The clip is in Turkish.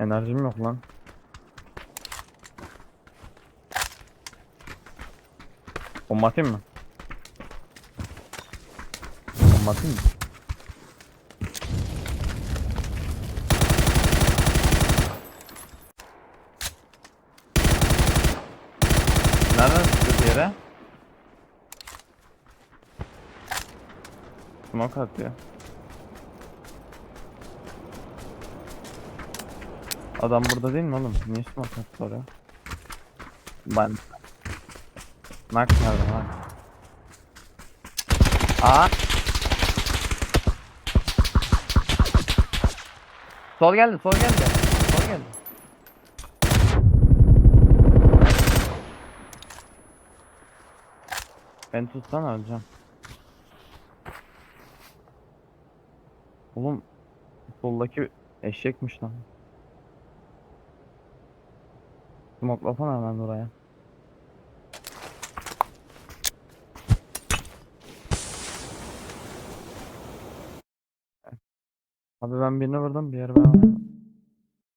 Enerjim yok lan. Bomba atayım mı? Bomba atayım mı? Nereden çıktı yere? Smoke atıyor. Adam burada değil mi oğlum? Niye smoke attı oraya? Ben... Nak nerede lan? Aa! Sol geldi, sol geldi. Sol geldi. Ben tutsana öleceğim. Oğlum soldaki eşekmiş lan. Smoklasana hemen oraya. Abi ben birini vurdum bir yer ben